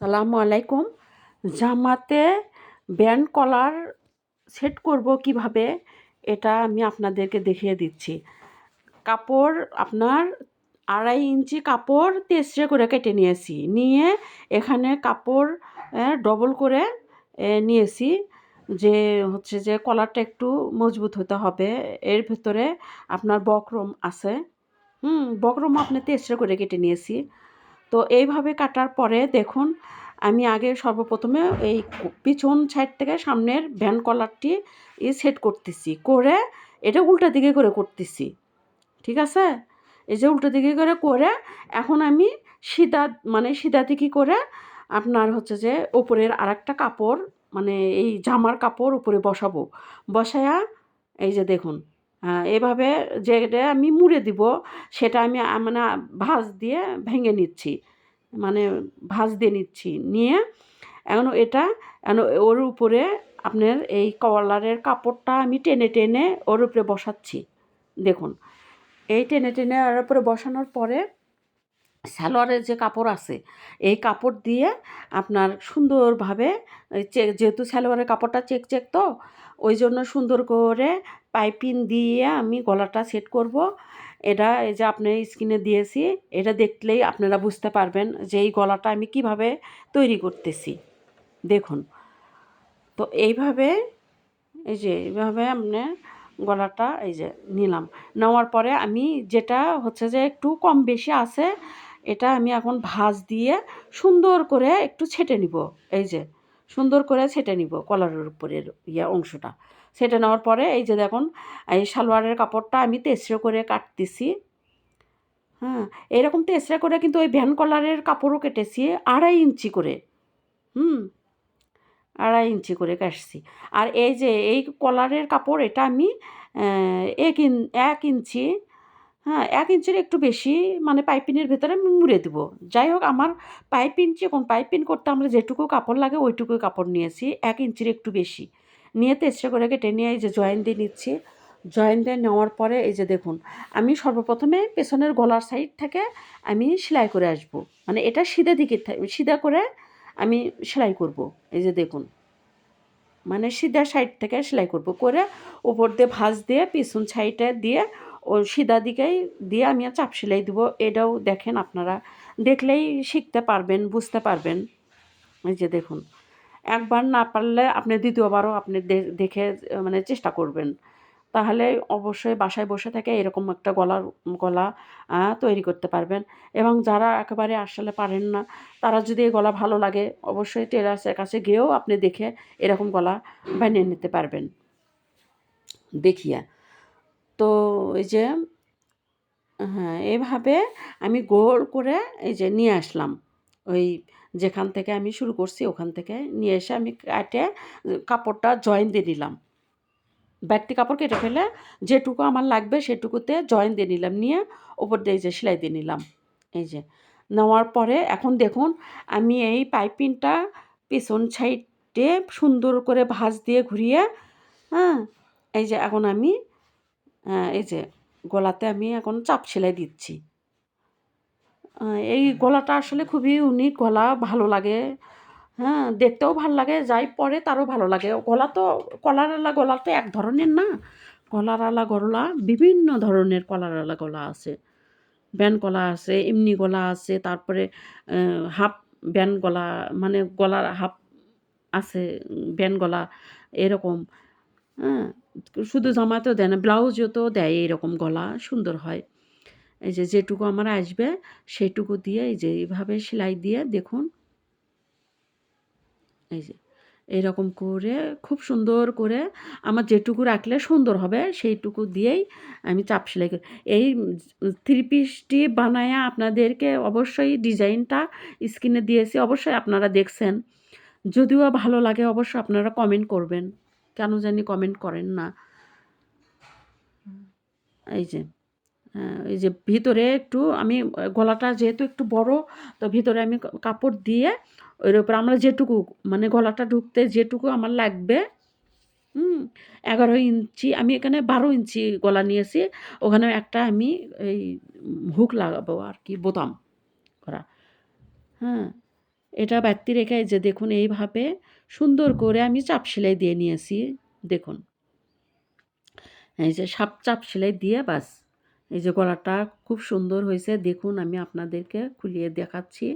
সালামু আলাইকুম। জামাতে ব্যান্ড কলার সেট করব কীভাবে, এটা আমি আপনাদেরকে দেখিয়ে দিচ্ছি। কাপড় আপনার আড়াই ইঞ্চি কাপড় তেসরে করে কেটে নিয়েছি। নিয়ে এখানে কাপড় ডবল করে নিয়েছি। যে, হচ্ছে যে, কলারটা একটু মজবুত হতে হবে। এর ভেতরে আপনার বক্রম আছে। হুম, বক্রম আপনি তেসরে করে কেটে নিয়েছি। তো এইভাবে কাটার পরে দেখুন, আমি আগে সর্বপ্রথমে এই পিছন সাইড থেকে সামনের ভ্যান কলারটি সেট করতেছি, করে এটা উল্টা দিকে করে করতেছি, ঠিক আছে? এই যে উল্টো দিকে করে করে এখন আমি সিধা মানে সিধা দিকে করে আপনার হচ্ছে যে ওপরের আরেকটা কাপড় মানে এই জামার কাপড় উপরে বসাবো, বসায়া এই যে দেখুন এভাবে যেটা আমি মুড়ে দিব, সেটা আমি মানে ভাঁজ দিয়ে ভেঙে নিচ্ছি। মানে ভাঁজ দিয়ে নিচ্ছি। নিয়ে এখন এটা, এখন ওর উপরে আপনার এই কলারের কাপড়টা আমি টেনে টেনে ওর উপরে বসাচ্ছি। দেখুন, এই টেনে টেনে ওর উপরে বসানোর পরে সালোয়ারের যে কাপড় আছে, এই কাপড় দিয়ে আপনার সুন্দরভাবে চেক যেহেতু সালোয়ারের কাপড়টা চেক চেক তো, ওই জন্য সুন্দর করে পাইপিং দিয়ে আমি গলাটা সেট করব। এটা এই যে আপনার স্কিনে দিয়েছি, এটা দেখলেই আপনারা বুঝতে পারবেন যে এই গলাটা আমি কীভাবে তৈরি করতেছি। দেখুন, তো এইভাবে, এই যে এইভাবে আপনি গলাটা এই যে নিলাম। নেওয়ার পরে আমি যেটা হচ্ছে যে একটু কম বেশি আছে এটা আমি এখন ভাঁজ দিয়ে সুন্দর করে একটু ছেটে নিব। এই যে, সুন্দর করে ছেটে নিব কলারের উপরের ইয়ে অংশটা। ছেটে নেওয়ার পরে এই যে দেখুন, এই সালোয়ারের কাপড়টা আমি তেসরে করে কাটতেছি। হ্যাঁ এরকম তেসরে করে কিন্তু ওই ভ্যান কলারের কাপড়ও কেটেছি আড়াই ইঞ্চি করে। হুম, আড়াই ইঞ্চি করে কাটছি। আর এই যে, এই কলারের কাপড় এটা আমি এক ইন, এক ইঞ্চি হ্যাঁ এক ইঞ্চির একটু বেশি মানে পাইপিনের ভেতরে আমি মুড়ে দেবো। যাই হোক, আমার পাইপিন যখন পাইপিন করতে আমরা যেটুকু কাপড় লাগে, ওইটুকুই কাপড় নিয়েছি, এক ইঞ্চির একটু বেশি। নিয়ে তেসরা করে কেটে নিয়ে এই যে জয়েন দিয়ে নিচ্ছি। জয়েন দিয়ে নেওয়ার পরে এই যে দেখুন, আমি সর্বপ্রথমে পেছনের গলার সাইড থেকে আমি সেলাই করে আসব। মানে এটা সিধে দিকে সিধা করে আমি সেলাই করব। এই যে দেখুন মানে সিধা সাইড থেকে সেলাই করব। করে উপর দিয়ে ভাঁজ দিয়ে পিছন সাইডে দিয়ে ও সিধা দিকেই দিয়ে আমি আর চাপ সেলাই দেবো। এটাও দেখেন আপনারা, দেখলেই শিখতে পারবেন, বুঝতে পারবেন। এই যে দেখুন, একবার না পারলে আপনি দ্বিতীয়বারও আপনি দেখে মানে চেষ্টা করবেন। তাহলে অবশ্যই বাসায় বসে থেকে এরকম একটা গলার, গলা তৈরি করতে পারবেন। এবং যারা একেবারে আসলে পারেন না, তারা যদি এই গলা ভালো লাগে, অবশ্যই টেলার্সের কাছে গিয়েও আপনি দেখে এরকম গলা বানিয়ে নিতে পারবেন। দেখিয়া। তো এই যে হ্যাঁ এভাবে আমি গোল করে এই যে নিয়ে আসলাম। ওই যেখান থেকে আমি শুরু করছি ওখান থেকে নিয়ে এসে আমি কাটে কাপড়টা জয়েন দিয়ে নিলাম। ব্যাগটি কাপড় কেটে ফেলে যেটুকু আমার লাগবে সেটুকুতে জয়েন দিয়ে নিলাম, নিয়ে ওপর দিয়ে যে সেলাই দিয়ে নিলাম। এই যে নেওয়ার পরে এখন দেখুন আমি এই পাইপিংটা পেছন সাইডে সুন্দর করে ভাঁজ দিয়ে ঘুরিয়ে হ্যাঁ এই যে এখন আমি এই যে গলাতে আমি এখন চাপ সেলাই দিচ্ছি। এই গলাটা আসলে খুবই ইউনিক গলা, ভালো লাগে। হ্যাঁ দেখতেও ভালো লাগে, যাই পরে তারও ভালো লাগে। গলা তো কলারওয়ালা গলা তো এক ধরনের না। কলারওয়ালা গলা, বিভিন্ন ধরনের কলারওয়ালা গলা আছে। ব্যান গলা আছে, এমনি গলা আছে, তারপরে হাফ ব্যান গলা মানে গলার হাফ আছে ব্যান গলা এরকম। হ্যাঁ শুধু জামাতেও দেয় না ব্লাউজও তো দেয় এরকম গলা, সুন্দর হয়। এই যে যেটুকু আমার আসবে, সেটুকু দিয়ে এই যে এইভাবে সেলাই দিয়ে দেখুন। এই যে এইরকম করে, খুব সুন্দর করে আমার যেটুকু রাখলে সুন্দর হবে, সেইটুকু দিয়েই আমি চাপ সেলাই করি। এই থ্রি পিসটি বানায়া আপনাদেরকে অবশ্যই ডিজাইনটা স্ক্রিনে দিয়েছি, অবশ্যই আপনারা দেখছেন। যদিও ভালো লাগে, অবশ্যই আপনারা কমেন্ট করবেন। কেন জানি কমেন্ট করেন না। এই যে এই যে ভিতরে একটু আমি, গলাটা যেহেতু একটু বড়, তো ভিতরে আমি কাপড় দিয়ে ওর উপর আমরা যেটুকু মানে গলাটা ঢুকতে যেটুকু আমার লাগবে, হুম, এগারো ইঞ্চি, আমি এখানে বারো ইঞ্চি গলা নিয়েছি, ওখানে একটা আমি এই হুক লাগাবো আর কি, বোতাম করা হ্যাঁ। এটা ব্যক্তি রেখে যে দেখুন এইভাবে সুন্দর করে আমি চাপ সেলাই দিয়ে নিয়েছি, দেখুন। এই যে সাপ চাপ সেলাই দিয়ে বাস, এই যে গলাটা খুব সুন্দর হয়েছে, দেখুন আমি আপনাদেরকে খুলিয়ে দেখাচ্ছি।